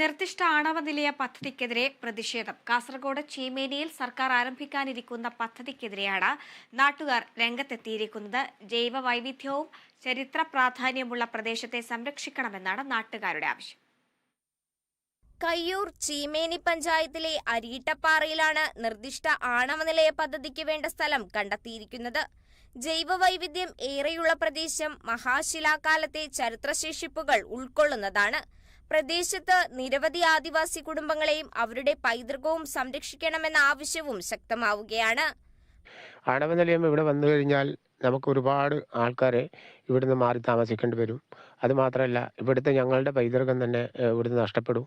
നിർദ്ദിഷ്ട ആണവ നിലയ പദ്ധതിക്കെതിരെ പ്രതിഷേധം. കാസർഗോഡ് ചീമേനിയിൽ സർക്കാർ ആരംഭിക്കാനിരിക്കുന്ന പദ്ധതിക്കെതിരെയാണ് നാട്ടുകാർ രംഗത്തെത്തിയിരിക്കുന്നത്. ജൈവ വൈവിധ്യവും ചരിത്ര പ്രാധാന്യമുള്ള പ്രദേശത്തെ സംരക്ഷിക്കണമെന്നാണ് നാട്ടുകാരുടെ ആവശ്യം. കയ്യൂർ ചീമേനി പഞ്ചായത്തിലെ അരീട്ടപ്പാറയിലാണ് നിർദ്ദിഷ്ട ആണവ നിലയ പദ്ധതിക്ക് വേണ്ട സ്ഥലം കണ്ടെത്തിയിരിക്കുന്നത്. ജൈവ വൈവിധ്യം ഏറെയുള്ള പ്രദേശം മഹാശിലാകാലത്തെ ചരിത്രശേഷിപ്പുകൾ ഉൾക്കൊള്ളുന്നതാണ്. പ്രദേശത്ത് നിരവധി ആദിവാസി കുടുംബങ്ങളെയും അവരുടെ പൈതൃകവും സംരക്ഷിക്കണമെന്ന ആവശ്യവും ശക്തമാവുകയാണ്. ആണവ നിലയം ഇവിടെ വന്നു കഴിഞ്ഞാൽ നമുക്ക് ഒരുപാട് ആൾക്കാരെ ഇവിടുന്ന് മാറി താമസിക്കേണ്ടി വരും. അതുമാത്രമല്ല ഇവിടുത്തെ ഞങ്ങളുടെ പൈതൃകം തന്നെ ഇവിടുന്ന് നഷ്ടപ്പെടും.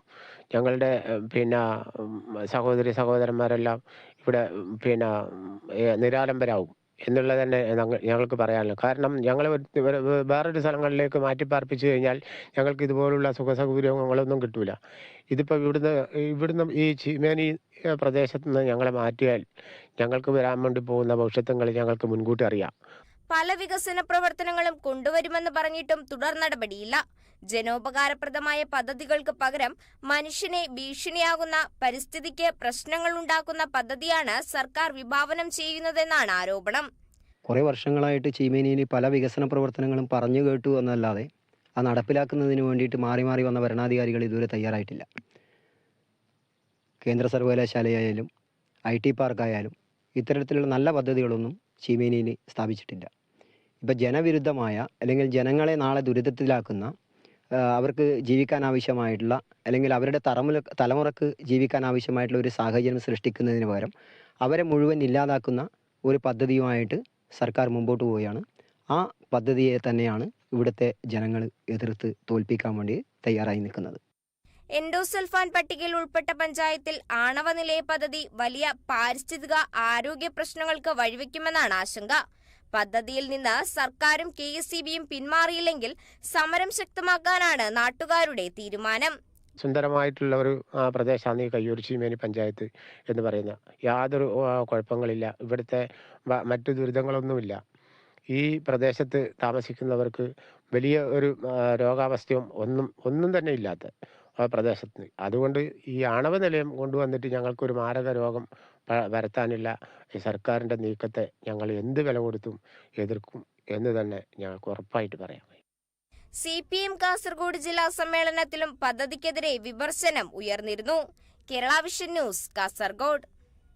ഞങ്ങളുടെ പിന്നെ സഹോദരി സഹോദരന്മാരെല്ലാം ഇവിടെ പിന്നെ നിരാലംബരാവും. എന്നുള്ളത് തന്നെ ഞങ്ങൾക്ക് പറയാനുള്ളൂ കാരണം ഞങ്ങൾ വേറൊരു സ്ഥലങ്ങളിലേക്ക് മാറ്റിപ്പാർപ്പിച്ചു കഴിഞ്ഞാൽ ഞങ്ങൾക്ക് ഇതുപോലുള്ള സുഖ സൗകര്യങ്ങളൊന്നും കിട്ടൂല. ഇതിപ്പോൾ ഇവിടുന്ന് ഇവിടുന്ന് ഈ ചീമേനി പ്രദേശത്തു നിന്ന് ഞങ്ങളെ മാറ്റിയാൽ ഞങ്ങൾക്ക് വരാൻ വേണ്ടി പോകുന്ന ഭവിഷ്യത്തുകൾ ഞങ്ങൾക്ക് മുൻകൂട്ടി അറിയാം. പല വികസന പ്രവർത്തനങ്ങളും കൊണ്ടുവരുമെന്ന് പറഞ്ഞിട്ടും തുടർ നടപടിയില്ല. ജനോപകാരപ്രദമായ പദ്ധതികൾക്ക് പകരം മനുഷ്യനെ ഭീഷണിയാകുന്ന പരിസ്ഥിതിക്ക് പ്രശ്നങ്ങൾ ഉണ്ടാക്കുന്ന പദ്ധതിയാണ് സർക്കാർ വിഭാവനം ചെയ്യുന്നതെന്നാണ് ആരോപണം. കുറേ വർഷങ്ങളായിട്ട് ചീമേനിയിൽ പല വികസന പ്രവർത്തനങ്ങളും പറഞ്ഞു കേട്ടു എന്നല്ലാതെ അത് നടപ്പിലാക്കുന്നതിന് വേണ്ടിയിട്ട് മാറി മാറി വന്ന ഭരണാധികാരികൾ ഇതുവരെ തയ്യാറായിട്ടില്ല. കേന്ദ്ര സർവകലാശാലയായാലും ഐ ടി പാർക്കായാലും ഇത്തരത്തിലുള്ള നല്ല പദ്ധതികളൊന്നും ചീമേനിയിൽ സ്ഥാപിച്ചിട്ടില്ല. ഇപ്പം ജനവിരുദ്ധമായ അല്ലെങ്കിൽ ജനങ്ങളെ നാളെ ദുരിതത്തിലാക്കുന്ന അവർക്ക് ജീവിക്കാൻ ആവശ്യമായിട്ടുള്ള അല്ലെങ്കിൽ അവരുടെ തലമുറ തലമുറയ്ക്ക് ജീവിക്കാൻ ആവശ്യമായിട്ടുള്ള ഒരു സാഹചര്യം സൃഷ്ടിക്കുന്നതിന് പകരം അവരെ മുഴുവൻ ഇല്ലാതാക്കുന്ന ഒരു പദ്ധതിയുമായിട്ട് സർക്കാർ മുമ്പോട്ട് പോവുകയാണ്. ആ പദ്ധതിയെ തന്നെയാണ് ഇവിടുത്തെ ജനങ്ങൾ എതിർത്ത് തോൽപ്പിക്കാൻ വേണ്ടി തയ്യാറായി നിൽക്കുന്നത്. എൻഡോസൽഫാൻ പട്ടികയിൽ ഉൾപ്പെട്ട പഞ്ചായത്തിൽ ആണവ നിലയ പദ്ധതി വലിയ പാരിസ്ഥിതിക ആരോഗ്യ പ്രശ്നങ്ങൾക്ക് വഴിവെക്കുമെന്നാണ് ആശങ്ക. പദ്ധതിയിൽ നിന്ന് സർക്കാരും കെ എസ് ബിയും പിന്മാറിയില്ലെങ്കിൽ സമരം ശക്തമാക്കാനാണ് നാട്ടുകാരുടെ തീരുമാനം. സുന്ദരമായിട്ടുള്ള ഒരു പ്രദേശമാണ് ഈ കയ്യൂർ ചീമേനി പഞ്ചായത്ത് എന്ന് പറയുന്നത്. യാതൊരു കുഴപ്പങ്ങളില്ല. ഇവിടുത്തെ മറ്റു ദുരിതങ്ങളൊന്നുമില്ല. ഈ പ്രദേശത്ത് താമസിക്കുന്നവർക്ക് വലിയ ഒരു രോഗാവസ്ഥയും ഒന്നും ഒന്നും തന്നെ ഇല്ലാത്ത പ്രദേശത്ത്. അതുകൊണ്ട് ഈ ആണവ നിലയം കൊണ്ടുവന്നിട്ട് ഞങ്ങൾക്കൊരു മാരക രോഗം പ- ഈ സർക്കാരിന്റെ നീക്കത്തെ ഞങ്ങൾ എന്ത് വില കൊടുത്തും എതിർക്കും എന്ന് തന്നെ ഞങ്ങൾക്ക് ഉറപ്പായിട്ട് പറയാം സി പി എം കാസർഗോഡ് ജില്ലാ സമ്മേളനത്തിലും പദ്ധതിക്കെതിരെ വിമർശനം ഉയർന്നിരുന്നു. Kerala vision news Kasaragod.